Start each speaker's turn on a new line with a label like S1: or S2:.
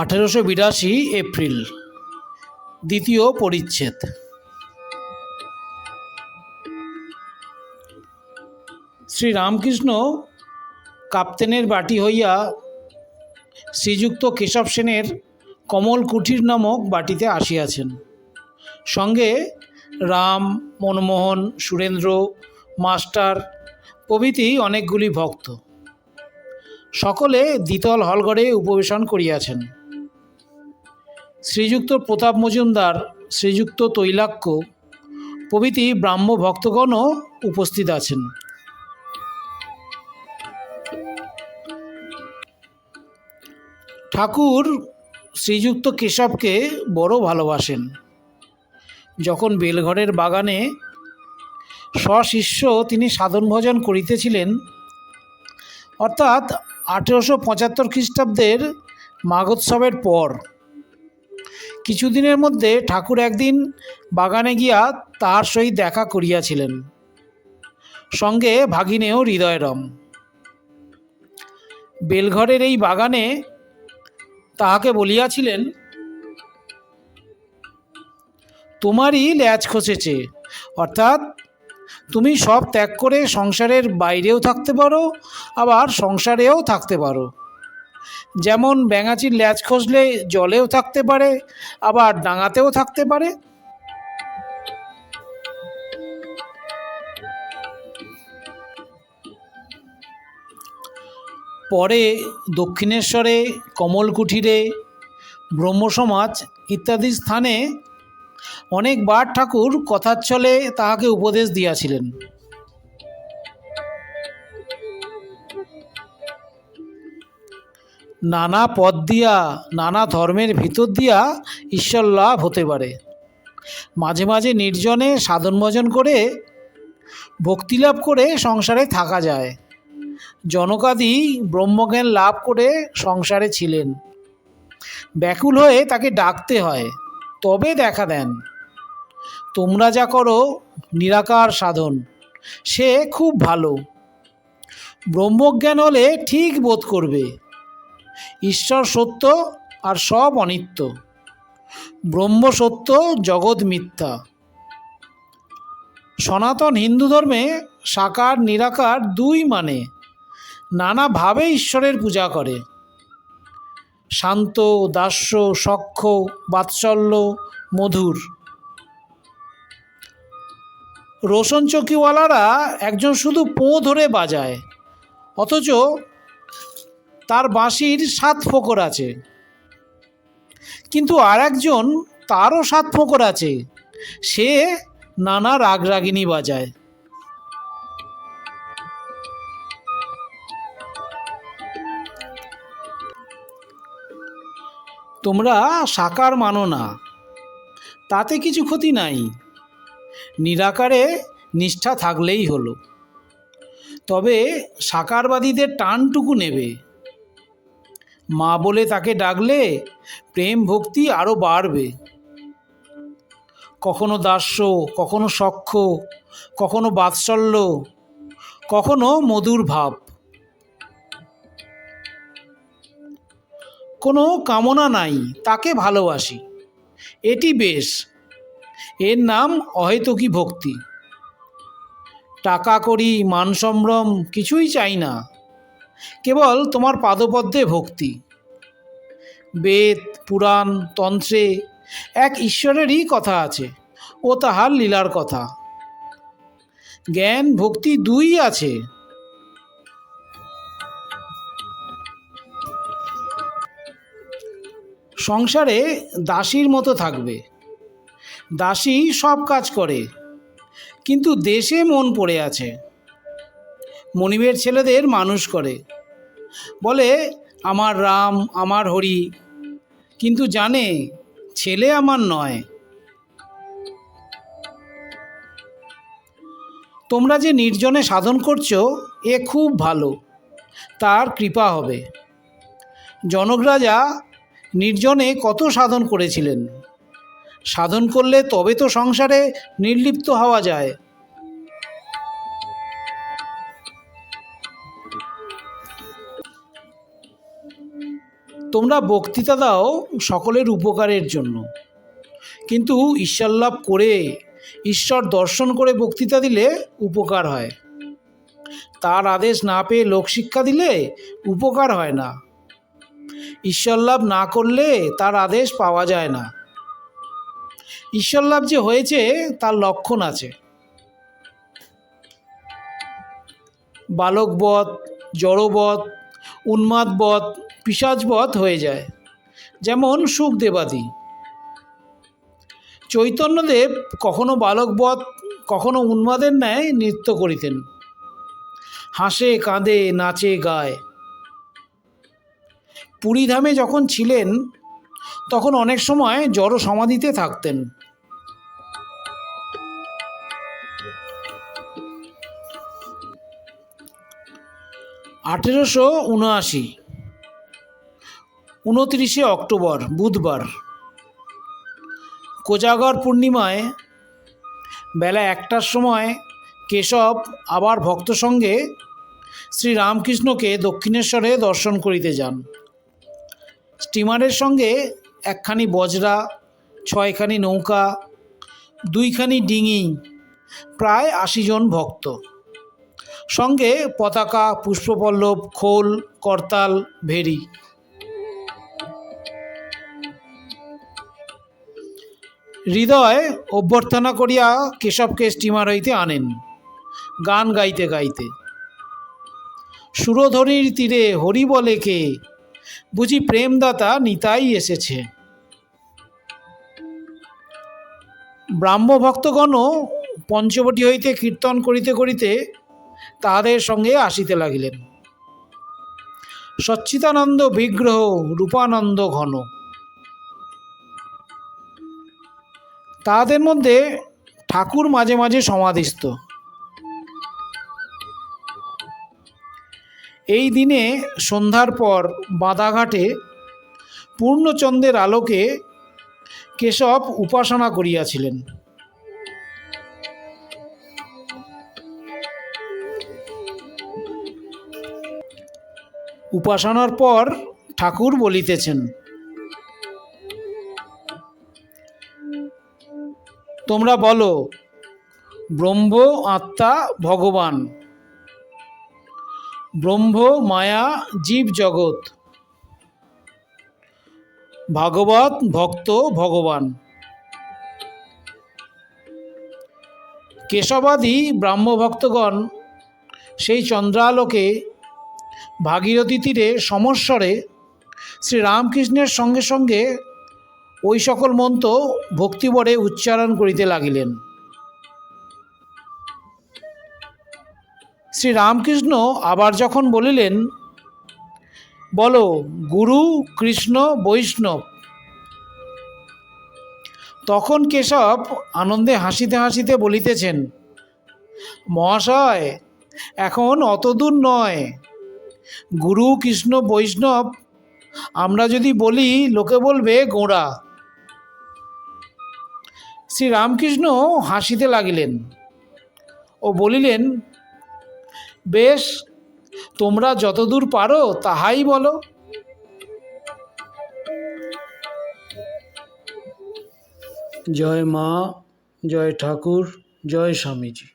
S1: আঠেরোশো বিরাশি এপ্রিল। দ্বিতীয় পরিচ্ছেদ। শ্রীরামকৃষ্ণ কাপ্তেনের বাটি হইয়া শ্রীযুক্ত কেশব সেনের কমল কুঠির নামক বাটিতে আসিয়াছেন। সঙ্গে রাম, মনমোহন, সুরেন্দ্র, মাস্টার প্রভৃতি অনেকগুলি ভক্ত। সকলে দ্বিতল হলঘরে উপবেশন করিয়াছেন। শ্রীযুক্ত প্রতাপ মজুমদার, শ্রীযুক্ত তৈলাক্য প্রভৃতি ব্রাহ্ম ভক্তগণও উপস্থিত আছেন। ঠাকুর শ্রীযুক্ত কেশবকে বড় ভালোবাসেন। যখন বেলঘরের বাগানে স্বশিষ্য তিনি সাধন ভজন করিতেছিলেন, অর্থাৎ আঠেরোশো পঁচাত্তর খ্রিস্টাব্দের মাঘোৎসবের পর কিছুদিনের মধ্যে ঠাকুর একদিন বাগানে গিয়া তাহার সহিত দেখা করিয়াছিলেন। সঙ্গে ভাগিনেও হৃদয়রম বেলঘরের এই বাগানে তাহাকে বলিয়াছিলেন, তোমারই ল্যাজ খসেছে, অর্থাৎ তুমি সব ত্যাগ করে সংসারের বাইরেও থাকতে পারো, আবার সংসারেও থাকতে পারো। যেমন ব্যাঙাচির ল্যাজ খসলে জলেও থাকতে পারে, আবার ডাঙাতেও থাকতে পারে। পরে দক্ষিণেশ্বরে, কমলকুঠিরে, ব্রহ্মসমাজ ইত্যাদি স্থানে অনেকবার ঠাকুর কথার ছলে তাহাকে উপদেশ দিয়াছিলেন। নানা পথ দিয়া, নানা ধর্মের ভিতর দিয়া ঈশ্বর লাভ হতে পারে। মাঝে মাঝে নির্জনে সাধন ভজন করে ভক্তিলাভ করে সংসারে থাকা যায়। জনকাদি ব্রহ্মজ্ঞান লাভ করে সংসারে ছিলেন। ব্যাকুল হয়ে তাকে ডাকতে হয়, তবে দেখা দেন। তোমরা যা করো, নিরাকার সাধন, সে খুব ভালো। ব্রহ্মজ্ঞান হলে ঠিক বোধ করবে। ঈশ্বর সত্য আর সব অনিত্য। ব্রহ্ম সত্য, জগৎ মিথ্যা। সনাতন হিন্দু ধর্মে সাকার, নিরাকার দুই মানে। নানাভাবে ঈশ্বরের পূজা করে। শান্ত, দাস্য সখ্য বাৎসল্য, মধুর। রোশন চৌকিওয়ালারা একজন শুধু পোঁ ধরে বাজায়, অথচ তার বাঁশির সাত ফোকর আছে। কিন্তু আর একজন তারও সাত ফোকর আছে। সে নানা রাগ রাগিনী বাজায়। তোমরা সাকার মানো না। তাতে কিছু ক্ষতি নাই। নিরাকারে নিষ্ঠা থাকলেই হলো। তবে সাকারবাদীদের টানটুকু নেবে। মা বলে তাকে ডাকলে প্রেম ভক্তি আরও বাড়বে। কখনো দাস্য, কখনো সখ্য, কখনো বাৎসল্য, কখনো মধুর ভাব। কোনো কামনা নাই, তাকে ভালোবাসি। এটি বেশ। এর নাম অহেতুকী ভক্তি। টাকা করি মান সম্ভ্রম, কিছুই চাই না। কেবল তোমার পাদপদ্মে ভক্তি। বেদ, পুরাণ, তন্ত্রে এক ঈশ্বরেরই কথা আছে ও তাহার লীলার কথা। জ্ঞান, ভক্তি দুই আছে। সংসারে দাসীর মতো থাকবে। দাসী সব কাজ করে, কিন্তু দেশে মন পড়ে আছে। মনিবের ছেলেদের মানুষ করে। বলে, আমার রাম, আমার হরি, কিন্তু জানে ছেলে আমার নয়। তোমরা যে নির্জনে সাধন করছ, এ খুব ভালো, তার কৃপা হবে। জনক রাজা নির্জনে কত সাধন করেছিলেন? সাধন করলে তবে তো সংসারে নির্লিপ্ত হওয়া যায়। তোমরা বক্তৃতা দাও সকলের উপকারের জন্য। কিন্তু ঈশ্বর লাভ করে, ঈশ্বর দর্শন করে বক্তৃতা দিলে উপকার হয়। তার আদেশ না পেয়ে লোকশিক্ষা দিলে উপকার হয় না। ঈশ্বর লাভ না করলে তার আদেশ পাওয়া যায় না। ঈশ্বর লাভ যে হয়েছে, তার লক্ষণ আছে। বালকবধ, জড়বধ, উন্মাদবধ পিসাজবধ হয়ে যায়, যেমন সুখদেবাদি। চৈতন্যদেব কখনো বালকবধ, কখনো উন্মাদের ন্যায় নৃত্য করিতেন। হাসে, কাঁদে, নাচে, গায়। পুরীধামে যখন ছিলেন, তখন অনেক সময় জড় সমাধিতে থাকতেন। আঠেরোশো উনআশি উনত্রিশে অক্টোবর, বুধবার। কোজাগর পূর্ণিমায় বেলা একটার সময় কেশব আবার ভক্ত সঙ্গে শ্রীরামকৃষ্ণকে দক্ষিণেশ্বরে দর্শন করিতে যান। স্টিমারের সঙ্গে একখানি বজরা, ছয়খানি নৌকা, দুইখানি ডিঙি, প্রায় আশি জন ভক্ত। সঙ্গে পতাকা, পুষ্পপল্লব, খোল, করতাল ভেরি হৃদয় অভ্যর্থনা করিয়া কেশবকে স্টিমার হইতে আনেন, গান গাইতে গাইতে। সুরধনির তীরে হরি বলে কে বুঝি প্রেমদাতা নিতাই এসেছে। ব্রাহ্মভক্তগণও পঞ্চবটি হইতে কীর্তন করিতে করিতে তাহাদের সঙ্গে আসিতে লাগিলেন। সচ্চিদানন্দ বিগ্রহ রূপানন্দ ঘন। তাহাদের মধ্যে ঠাকুর মাঝে মাঝে সমাধিস্থ। এই দিনে সন্ধ্যার পর বাঁধাঘাটে পূর্ণচন্দ্রের আলোকে কেশব উপাসনা করিয়াছিলেন। উপাসনার পর ঠাকুর বলিতেছেন তোমরা বলো, ব্রহ্ম, আত্মা, ভগবান। ব্রহ্ম, মায়া, জীব, জগৎ। ভাগবত, ভক্ত, ভগবান। কেশবাদী ব্রাহ্মভক্তগণ সেই চন্দ্রালোকে ভাগীরথী তীরে সমস্বরে শ্রীরামকৃষ্ণের সঙ্গে সঙ্গে ওই সকল মন্ত্র ভক্তিবরে উচ্চারণ করিতে লাগিলেন। শ্রী রামকৃষ্ণ আবার যখন বলিলেন, বলো, গুরু, কৃষ্ণ, বৈষ্ণব, তখন কেশব আনন্দে হাসিতে হাসিতে বলিতেছেন, মহাশয়, এখন অত দূর নয়। গুরু, কৃষ্ণ, বৈষ্ণব, আমরা যদি বলি, লোকে বলবে গোঁড়া। শ্রী রামকৃষ্ণ হাসিতে লাগিলেন ও বলিলেন, বেশ, তোমরা যতদূর পারো তাহাই বলো। জয় মা, জয় ঠাকুর, জয় স্বামীজি।